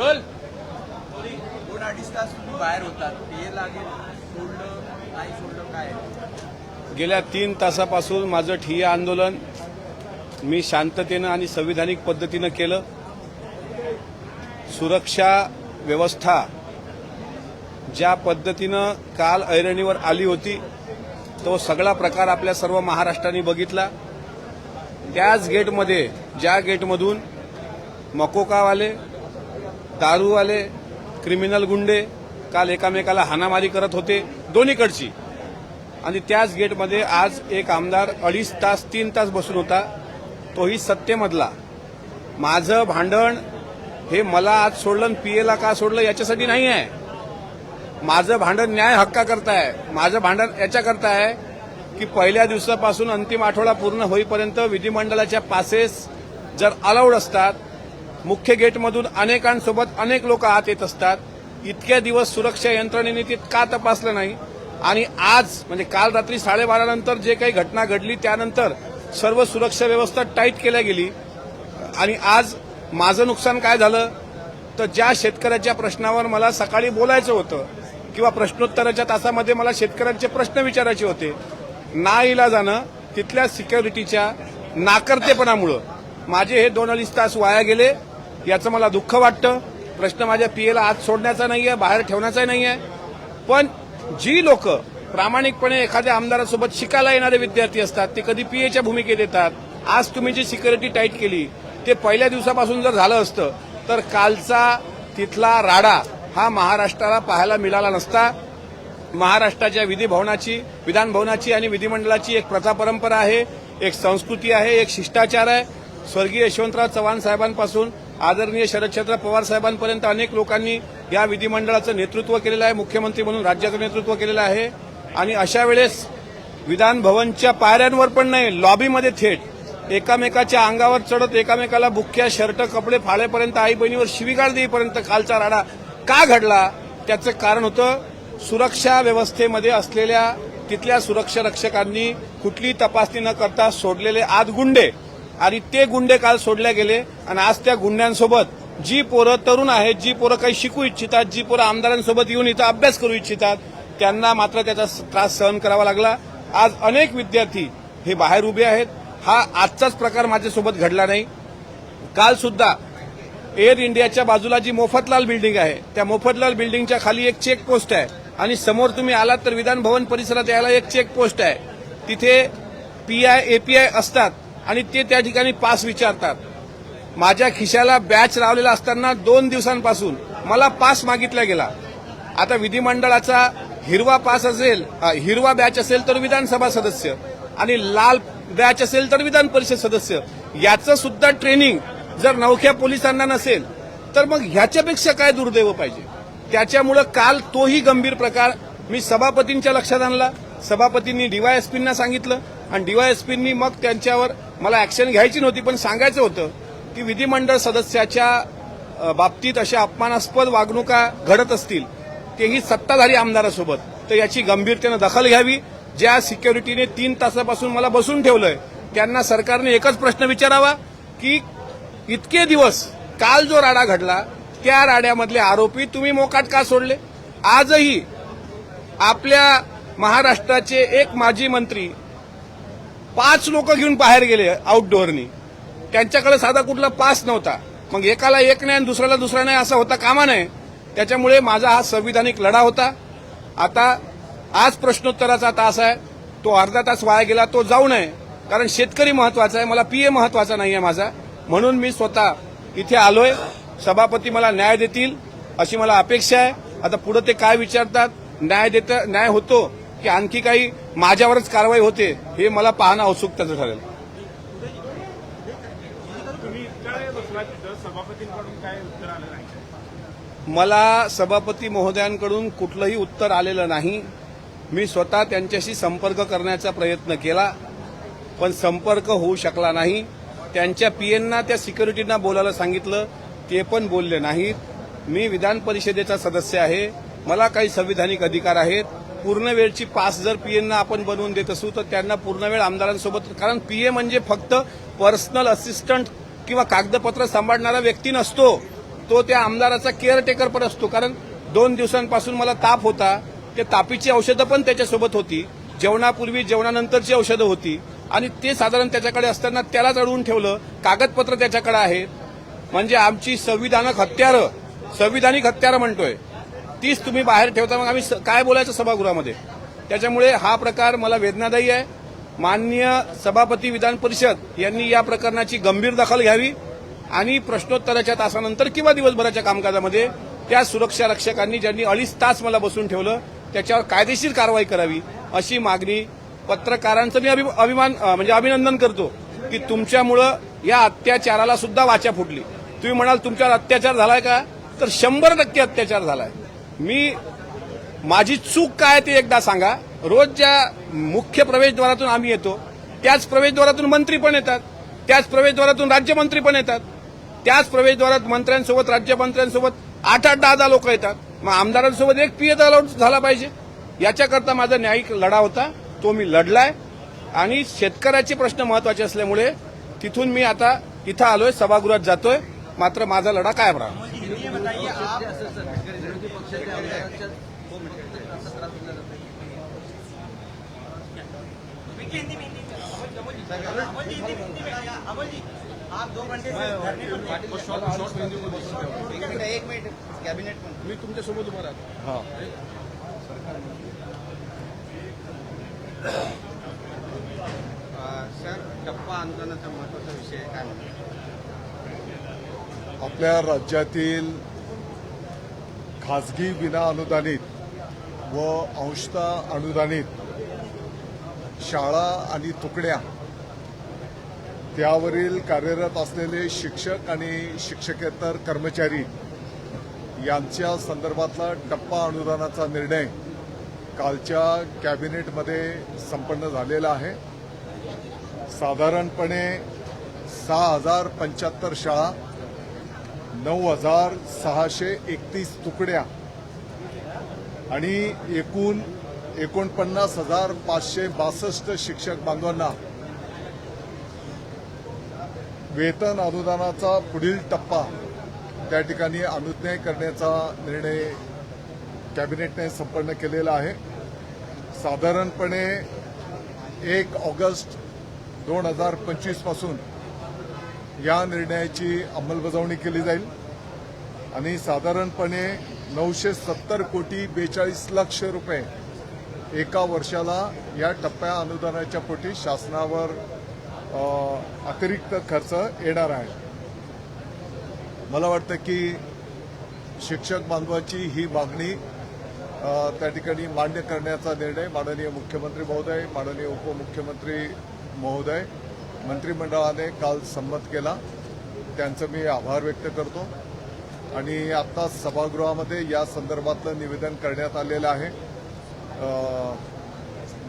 Role. दोन अडीच तास तुम्ही बाहेर होतात. ते लागेल. सोडलं नाही सोडलं काय? गेल्या तीन तासापासून माझं ठिय्या आंदोलन मी शांततेनं आणि संविधानिक पद्धतीनं केलं. सुरक्षा व्यवस्था ज्या पद्धतीनं काल ऐरणीवर आली होती तो सगळा प्रकार आपल्या सर्व महाराष्ट्राने बघितला. त्याच गेटमध्ये ज्या गेटमधून मकोकावाले दारूवाले क्रिमिनल गुंडे काल एकामेकाला हाणामारी करत होते दोन्हीकडची. आणि त्याच गेटमध्ये आज एक आमदार अडीच तास तीन तास बसून होता. तोही सत्तेमधला. माझं भांडण हे मला आज सोडलं आणि पीएला का सोडलं याच्यासाठी नाही आहे. माझं भांडण न्याय हक्का करताय माझं भांडण याच्याकरता आहे की पहिल्या दिवसापासून अंतिम आठवडा पूर्ण होईपर्यंत विधिमंडळाच्या पासेस जर अलाउड असतात मुख्य गेटमधून अनेकांसोबत अनेक लोक आत येत असतात. इतक्या दिवस सुरक्षा यंत्रणेने ते का तपासलं नाही? आणि आज म्हणजे काल रात्री साडेबारा नंतर जे काही घटना घडली त्यानंतर सर्व सुरक्षा व्यवस्था टाईट केल्या गेली. आणि आज माझं नुकसान काय झालं? तर ज्या शेतकऱ्याच्या प्रश्नावर मला सकाळी बोलायचं होतं किंवा प्रश्नोत्तराच्या तासामध्ये मला शेतकऱ्यांचे प्रश्न विचारायचे होते ना जाणं तिथल्या सिक्युरिटीच्या नाकर्तेपणामुळं माझे हे दोन अडीच तास वाया गेले. याचं मला दुःख वाटतं. प्रश्न माझ्या पीएला आत सोडण्याचा नाही आहे बाहेर ठेवण्याचा नाही आहे पण जी लोक प्रामाणिकपणे एखाद्या आमदारासोबत शिकायला येणारे विद्यार्थी असतात ते कधी पीएच्या भूमिकेत येतात. आज तुम्ही जी सिक्युरिटी टाईट केली ते पहिल्या दिवसापासून जर झालं असतं तर कालचा तिथला राडा हा महाराष्ट्राला पाहायला मिळाला नसता. महाराष्ट्राच्या विधी भवनाची विधान भवनाची आणि विधिमंडळाची एक प्रथा परंपरा आहे एक संस्कृती आहे एक शिष्टाचार आहे. स्वर्गीय यशवंतराव चव्हाण साहेबांपासून आदरणीय शरदचंद्र पवार साहेबांपर्यंत अनेक लोकांनी या विधिमंडळाचं नेतृत्व केलेलं आहे मुख्यमंत्री म्हणून राज्याचं नेतृत्व केलेलं आहे. आणि अशा वेळेस विधान भवनच्या पायऱ्यांवर पण नाही लॉबीमध्ये थेट एकामेकाच्या अंगावर चढत एकामेकाला बुक्क्या शर्ट कपडे फाळेपर्यंत आई बहिणीवर शिवीगाळ देईपर्यंत कालचा राडा का घडला? त्याचं कारण होतं सुरक्षा व्यवस्थेमध्ये असलेल्या तिथल्या सुरक्षा रक्षकांनी कुठली तपासणी न करता सोडलेले आत गुंडे आणि ते गुंडे काल सोडले गेले. आणि आज त्या गुंड्यांसोबत जी पोरं तरुण आहेत जी पोरं काही शिकू इच्छितात जी पोरं आमदारांसोबत येऊन इथं अभ्यास करू इच्छितात त्यांना मात्र त्याचा त्रास सहन करावा लागला. आज अनेक विद्यार्थी हे बाहेर उभे आहेत. हा आजचाच प्रकार माझ्यासोबत घडला नाही. काल सुद्धा एअर इंडियाच्या बाजूला जी मोफतलाल बिल्डिंग आहे त्या मोफतलाल बिल्डिंगच्या खाली एक चेक पोस्ट आहे. आणि समोर तुम्ही आलात तर विधान भवन परिसरात यायला एक चेक पोस्ट आहे. तिथे पीआय एपीआय असतात. आणि ते त्या ठिकाणी पास विचारतात. माझ्या खिशाला बॅच लावलेला असताना दोन दिवसांपासून मला पास मागितला गेला. आता विधिमंडळाचा हिरवा पास असेल हिरवा बॅच असेल तर विधानसभा सदस्य आणि लाल बॅच असेल तर विधान परिषद सदस्य. याचं सुद्धा ट्रेनिंग जर नवख्या पोलिसांना नसेल तर मग ह्याच्यापेक्षा काय दुर्दैव पाहिजे? त्याच्यामुळं काल तोही गंभीर प्रकार मी सभापतींच्या लक्षात आणला. सभापतींनी डीवायएसपींना सांगितलं आणि डीवायएसपींनी मग त्यांच्यावर मला ऍक्शन घ्यायची नव्हती पण सांगायचं होतं की विधिमंडळ सदस्याच्या बाबतीत अशा अपमानास्पद वागणुका घडत असतील तेही सत्ताधारी आमदारासोबत. तर याची गंभीरतेनं दखल घ्यावी. ज्या सिक्युरिटीने तीन तासापासून मला बसून ठेवलंय त्यांना सरकारने एकच प्रश्न विचारावा की इतके दिवस काल जो राडा घडला त्या राड्यामधले आरोपी तुम्ही मोकाट का सोडले? आजही आपल्या महाराष्ट्राचे एक माजी मंत्री पाच लोक घेऊन बाहेर गेले आउटडोअरनी त्यांच्याकडे साधा कुठला पास नव्हता. मग एकाला एक नाही आणि दुसऱ्याला दुसरा नाही असा होता कामा नये. त्याच्यामुळे माझा हा संविधानिक लढा होता. आता आज प्रश्नोत्तराचा तास आहे. तो अर्धा तास वाया गेला तो जाऊ नये. कारण शेतकरी महत्त्वाचा आहे. मला पीए महत्त्वाचा नाही आहे माझा. म्हणून मी स्वतः इथे आलोय. सभापती मला न्याय देतील अशी मला अपेक्षा आहे. आता पुढे ते काय विचारतात? न्याय देत न्याय होतो की आणखी काही माझ्यावरच कारवाई होते हे मला पाहणं औत्सुकतेचं ठरेल. मला सभापती महोदयांकडून कुठलंही उत्तर आलेलं नाही. मी स्वतः त्यांच्याशी संपर्क करण्याचा प्रयत्न केला पण संपर्क होऊ शकला नाही. त्यांच्या पीएनना त्या सिक्युरिटींना बोलायला सांगितलं ते पण बोलले नाहीत. मी विधान परिषदेचा सदस्य आहे. मला काही संविधानिक अधिकार आहेत. पूर्ण वेळची पास जर पीएंना आपण बनवून देत असू तर त्यांना पूर्ण वेळ आमदारांसोबत कारण पीए म्हणजे फक्त पर्सनल असिस्टंट किंवा कागदपत्र सांभाळणारा व्यक्ती नसतो. तो त्या आमदाराचा केअरटेकर पण असतो. कारण दोन दिवसांपासून मला ताप होता. ते तापीची औषधं पण त्याच्यासोबत होती. जेवणापूर्वी जेवणानंतरची औषधं होती. आणि ते साधारण त्याच्याकडे असताना त्यालाच अडवून ठेवलं. कागदपत्र त्याच्याकडे आहेत म्हणजे आमची संविधानक हत्यारं संविधानिक हत्यारं म्हणतोय. तीच तुम्ही बाहेर ठेवता मग आम्ही स- काय बोलायचं सभागृहामध्ये? त्याच्यामुळे हा प्रकार मला वेदनादायी आहे. माननीय सभापती विधान परिषद यांनी या प्रकरणाची गंभीर दखल घ्यावी आणि प्रश्नोत्तराच्या तासानंतर किंवा दिवसभराच्या कामकाजामध्ये त्या सुरक्षा रक्षकांनी ज्यांनी अडीच तास मला बसून ठेवलं त्याच्यावर कायदेशीर कारवाई करावी अशी मागणी पत्रकारांचं मी अभि- अभिमान म्हणजे अभिनंदन करतो की तुमच्यामुळं या अत्याचाराला सुद्धा वाचा फुटली. तुम्ही म्हणाल तुमच्यावर अत्याचार झालाय का? तर शंभर टक्के अत्याचार झालाय. मी माझी चूक काय ते एकदा सांगा. रोज ज्या मुख्य प्रवेशद्वारातून आम्ही येतो. त्याच प्रवेशद्वारातून मंत्री पण येतात. त्याच प्रवेशद्वारातून राज्यमंत्री पण येतात. त्याच प्रवेशद्वारात मंत्र्यांसोबत राज्यमंत्र्यांसोबत आठ आठ दहा दहा लोक येतात. मग आमदारांसोबत एक पीएच अलाउड झाला पाहिजे. याच्याकरता माझा न्यायिक लढा होता. तो मी लढलाय. आणि शेतकऱ्याचे प्रश्न महत्त्वाचे असल्यामुळे तिथून मी आता इथं आलोय सभागृहात जातोय. मात्र माझा लढा कायम राहणार. एक मिनट कॅबिनेट पण मी तुमच्यासोबत उभा राहतो सर टप्पा आंदोलनाचा महत्त्वाचा विषय काय म्हणतो? आपल्या राज्यातील खाजगी विना अनुदानित व अंशतः अनुदानित शाळा आणि तुकड्या त्यावरील कार्यरत असलेले शिक्षक आणि शिक्षकेतर कर्मचारी यांच्या संदर्भातला टप्पा अनुदानाचा निर्णय कालच्या कॅबिनेटमध्ये संपन्न झालेला आहे. साधारणपणे सहा हजार पंच्याहत्तर शाळा नऊ हजार सहाशे एकतीस तुकड्या आणि एकूण एकोणपन्नास हजार पाचशे बासष्ट शिक्षक बांधवांना वेतन अनुदानाचा पुढील टप्पा त्या ठिकाणी अनुज्ञय करण्याचा निर्णय कॅबिनेटने संपन्न केलेला आहे. साधारणपणे एक ऑगस्ट दोन हजार पंचवीसपासून या निर्णयाची अंमलबजावणी केली जाईल आणि साधारणपणे नऊशे सत्तर कोटी बेचाळीस लक्ष रुपये एका वर्षाला या टप्प्या अनुदानाच्या पोटी शासनावर अतिरिक्त खर्च येणार आहे. मला वाटतं की शिक्षक बांधवाची ही मागणी त्या ठिकाणी मान्य करण्याचा निर्णय माननीय मुख्यमंत्री महोदय माननीय उपमुख्यमंत्री महोदय मंत्रिमंडळाने काल संमत केला. त्यांचं मी आभार व्यक्त करतो. आणि आता सभागृहामध्ये या संदर्भातलं निवेदन करण्यात आलेलं आहे.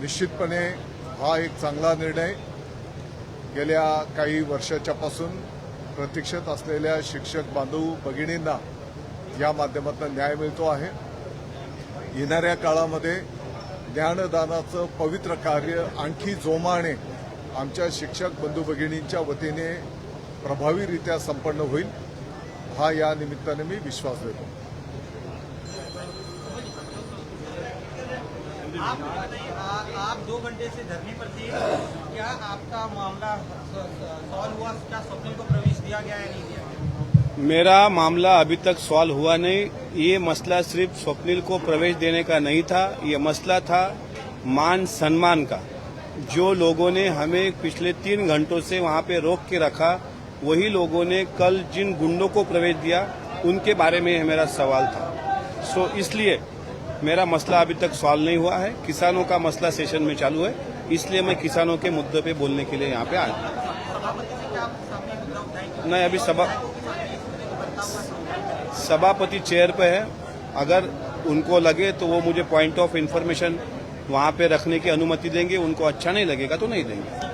निश्चितपणे हा एक चांगला निर्णय गेल्या काही वर्षाच्यापासून प्रतीक्षेत असलेल्या शिक्षक बांधव भगिनींना या माध्यमातून न्याय मिळतो आहे. येणाऱ्या काळामध्ये ज्ञानदानाचं पवित्र कार्य आणखी जोमाने आमच्या शिक्षक बंधू भगिनींच्या वतीने प्रभावीरित्या संपन्न होईल. हा या निमित्ताने मी विश्वास देतो. आप आप दो घंटे से धरने पर थे। क्या आपका मामला सॉल्व हुआ? क्या को प्रवेश दिया गया या नहीं दिया मेरा मामला अभी तक सॉल्व हुआ नहीं। ये मसला सिर्फ़ स्वप्निल को प्रवेश देने का नहीं था। ये मसला था मान सम्मान का। जो लोगों ने हमें पिछले तीन घंटों से वहाँ पे रोक के रखा, वही लोगों ने कल जिन गुंडों को प्रवेश दिया, उनके बारे में मेरा सवाल था। सो इसलिए मेरा मसला अभी तक सॉल्व नहीं हुआ है। किसानों का मसला सेशन में चालू है। इसलिए मैं किसानों के मुद्दे पे बोलने के लिए यहाँ पे आया। नहीं, अभी सभा सभापति चेयर पे है। अगर उनको लगे तो वो मुझे पॉइंट ऑफ़ इन्फॉर्मेशन वहाँ पे रखने की अनुमति देंगे। उनको अच्छा नहीं लगेगा तो नहीं देंगे।